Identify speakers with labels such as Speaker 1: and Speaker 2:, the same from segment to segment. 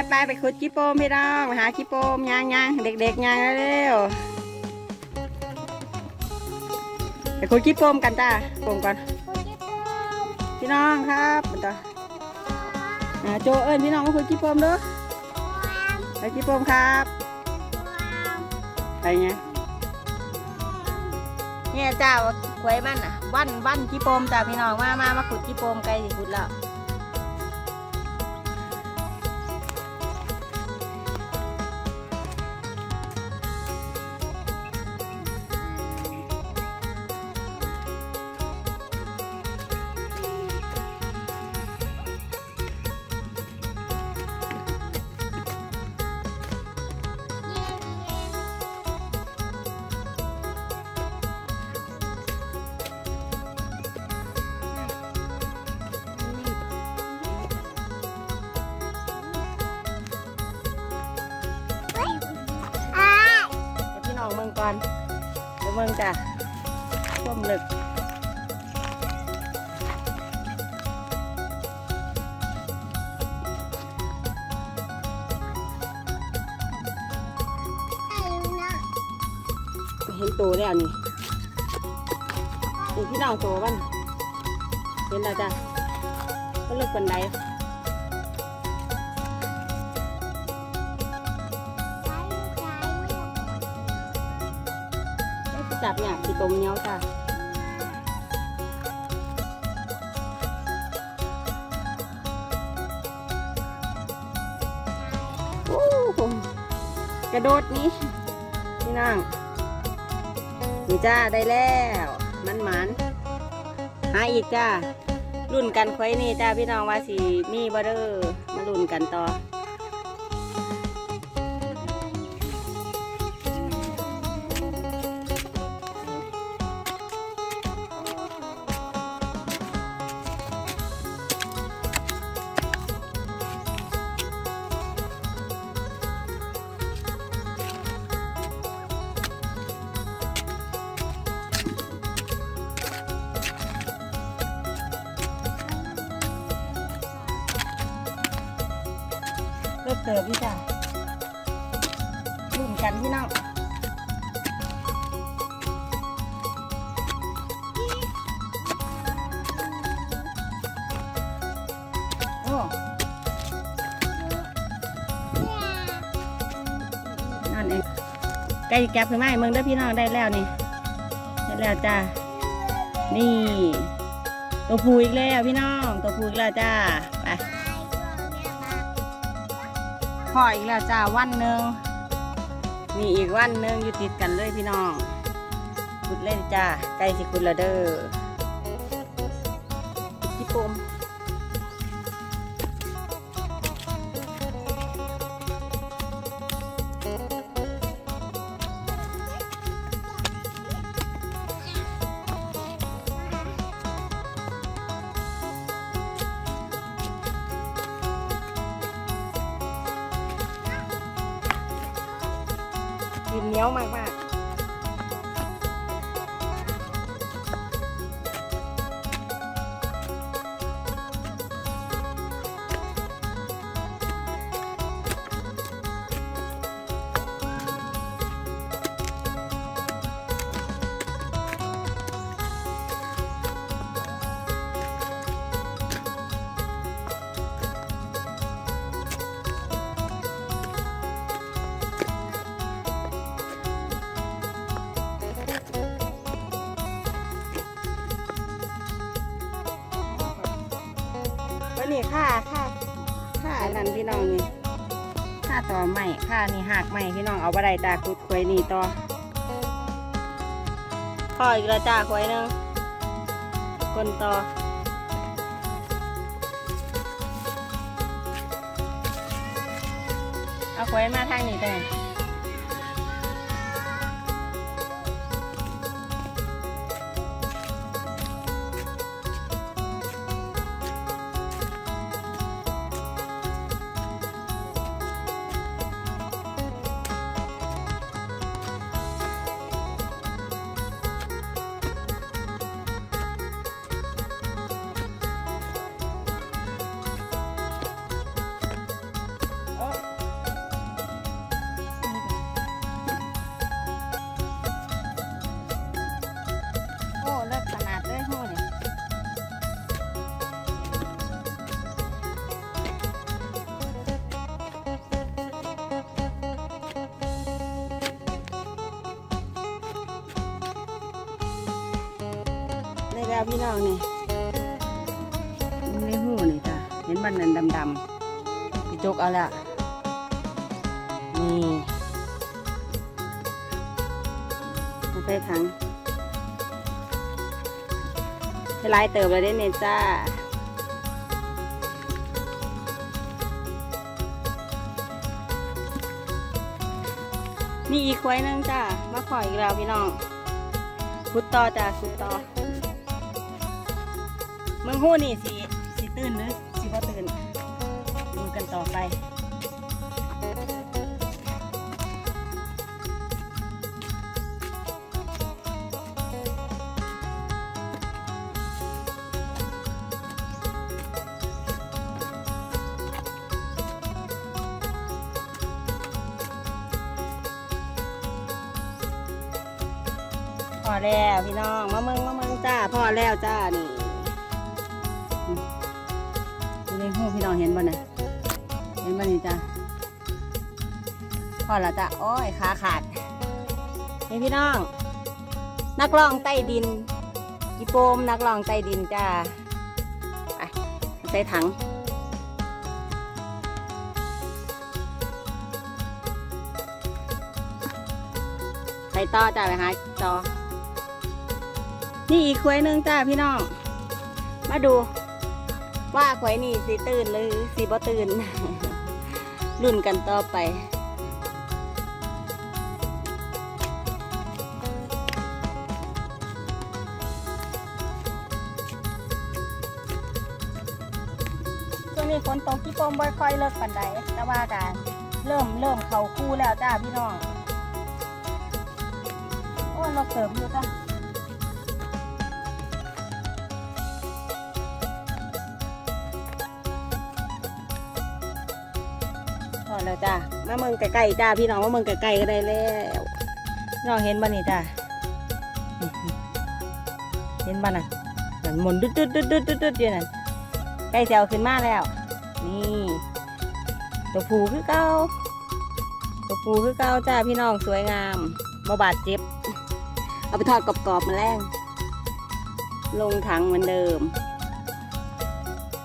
Speaker 1: ไปไปไปขุดจิโปมพี่น้องหาจิโปมยางยางเด็กๆยางเร็วไปขุดจิโปมกันจ้าโปมก่อนพี่น้องครับต่ออ่าโจเอิญพี่น้องมาขุดจิโปมดูไปจิโปมครับไปไงเนี่ยเจ้าหวยมันอะวันวันจิโปมจ้าพี่น้องมามามาขุดจิโปมไกลสิขุดแล้ว ก่อนเดี๋ยวเมืองจะต้มลึกเห็นตัวแล้วนี่นี่พี่น้องตัวมันเห็นแล้วจ้ะก็เลิกบันได จับเนี่ยสีตมเหนี้ยวจ้ะโอ้โหกระโดดนี่พี่น้องนี่จ้าได้แล้วมันหมันหาอีกจ้ารุ่นกันไว้นี่จ้าพี่น้องว่าสีมีบ่เด้อมารุ่นกันต่อ พี่จ้ารุ่นกันพี่น้องโอ้นั่นเองไก่แก็บขึ้นมาให้เมืองเด้พี่น้องได้แล้วนี่ ได้แล้วจ้านี่ ตัวผูอีกแล้วพี่น้อง ตัวผูอีกแล้วจ้า ไป พออีกแล้วจ้าวันหนึ่งมีอีกวันหนึ่งอยู่ติดกันเลยพี่น้องขุดเล่นจ้าใกล้สิขุดและเด้อ ยวมาก นนี้ค่าค่าค่าอันนั้นพี่น้องนี่ค่าต่อใหม่ค่านี่หักใหม่พี่น้องเอาไปได้จ้าขุดควยนี่ต่อพออีกแล้วจ้าควยหนึงคนต่อเอาควยมาทางนี้ได้ พี่น้องนี่ในหูนี่จ้าเห็นมันนั่นดำๆพี่จกเอาละนี่มาใส่ถังให้ลายเติบเลยได้เนี่ยจ้ามีอีกควายนึงจ้ามาขออีกแล้วพี่น้องขุดต่อจ้าขุดต่อ เมืองหู้นี่สิสิตื่นหรือสิบ่ตื่นดูกันต่อไปพอแล้วพี่น้องมาเมืองมาเมืองจ้าพอแล้วจ้านี่ ดูในหูพี่น้องเห็นบ่เนี่ยเห็นบ่นี่จ้าพอแล้วจ้าโอ้ยขาขาดนี่พี่น้อง นักร้องใต้ดินอีโปมนักร้องใต้ดินจ้าไปใส่ถังใส่ต่อจ้าไปหาต่อนี่อีกควายหนึ่งจ้าพี่น้อง มาดู ว่าควายนี่สีตื่นหรือสีบ่ตื่นรุ่นกันต่อไปช่วงนี้ฝนตกที่กรมบ่ค่อยเลิกปันใดแต่ว่าการเริ่มเริ่มเข่าคู่แล้วจ้าพี่น้องโอ้เราเสริมอยู่จ้ะ แล้วจ้ามาเมืองไก่ๆจ้าพี่น้องมาเมืองไก่ๆก็ได้แล้วน้องเห็นบ้านี่จ้าเห็นบ้าน่ะนั่นหมุนดุดดุดดุดดุดดุดดุดอยู่นั่นไก่เสียวขึ้นมาแล้ว นี่ตัวผูคือเก้าตัวผูคือเก้าจ้าพี่น้องสวยงามบ่บาดเจ็บ เอาไปทอดกรอบๆมาแรงลงถังเหมือนเดิม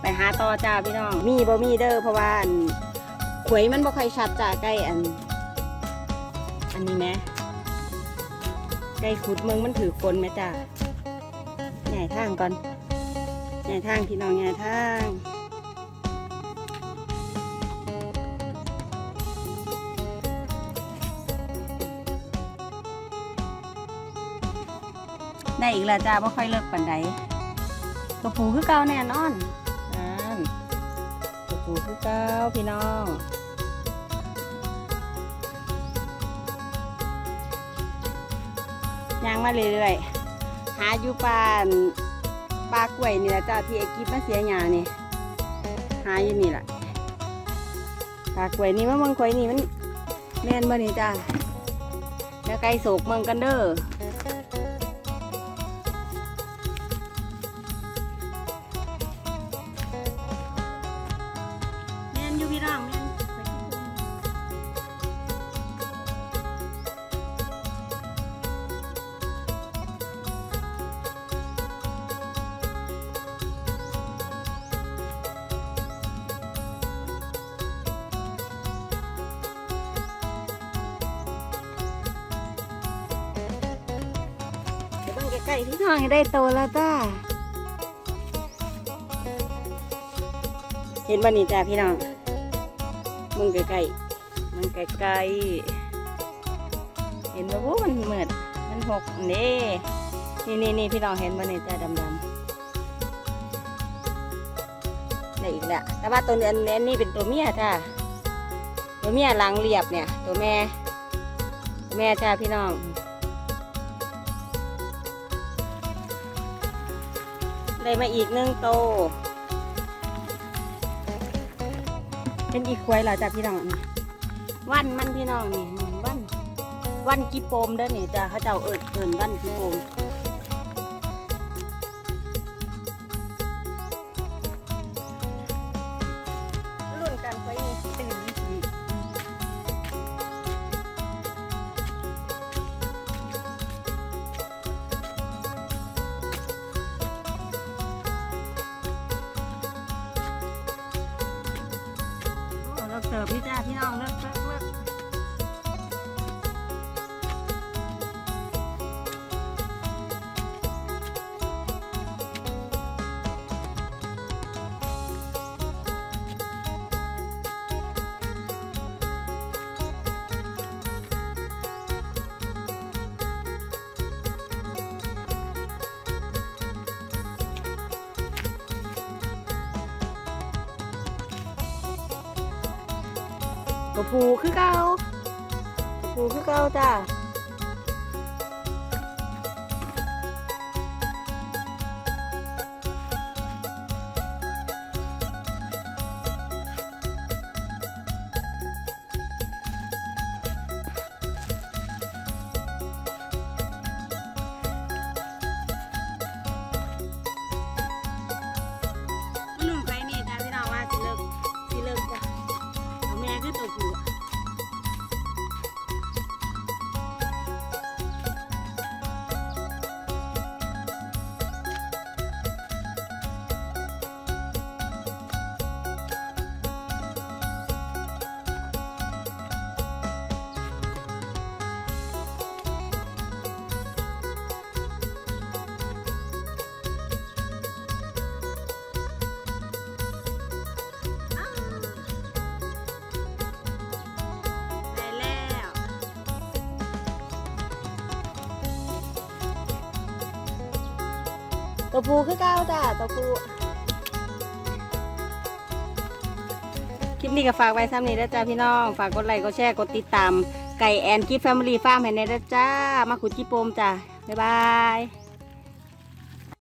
Speaker 1: ไปหาต่อจ้าพี่น้อง มีบ่มีเด้อเพราะว่าอัน ขวยมันบ่ค่อยชัดจ้าใกล้อัน อันนี้แหมใกล้ขุดเมืองมันถือคนไหมจ้าใหญ่ทางก่อนใหญ่ทางพี่น้องใหญ่ทางได้อีกแล้วจ้าบ่ค่อยเลิกปันใดตัวผูคือเก่าแน่นอนนั่นตัวผูคือเก่าพี่น้อง มาเรื่อยๆหาอยู่ป่านปลากล้วยนี่แหละจ้าที่ไอ้กิ๊บมาเสียหยานี่หาอยู่นี่แหละปลากล้วยนี่มันมังควยนี่มันแม่นบ่นี่จ้าแล้วไก่โศกเมืองกันเด้อ เดี๋ยวเบิ่พี่น้องได้โตแล้วจ้า เห็นบ้านี่จ้าพี่น้อง มึงไกลๆมึงไกลๆเห็นบ่บูมันเหมือดมันหกนี่นี่นี่นี่พี่น้องเห็นบ้านี่จ้าดำๆได้อีกแล้วแต่ว่าตัวนี้อันนี้เป็นตัวเมียจ้าตัวเมียลังเรียบเนี่ย ตัวแม่ แม่จ้าพี่น้อง ได้มาอีกหนึ่งโต เป็นอีกควายเหรอจ้ะพี่น้องนี่วันมันพี่น้องนี่วันวันกีโปมเด้อนี่จ้ะเขาเจ้าเอิดเอินวันกีโปม เสิร์ ตัวผูคือเก่าตัวผูคือเก่าจ้า ตัวผู้คือเก้าจ้าตัวผู้คลิปนี้ก็ฝากไว้ซ้ำนี้นะจ้าพี่น้อง ฝากกดไลค์กดแชร์กดติดตามไก่แอนกิฟแฟมิลี่ฟาร์มให้ในนะจ้า มาขุดจิโปมจ้าบ๊ายบาย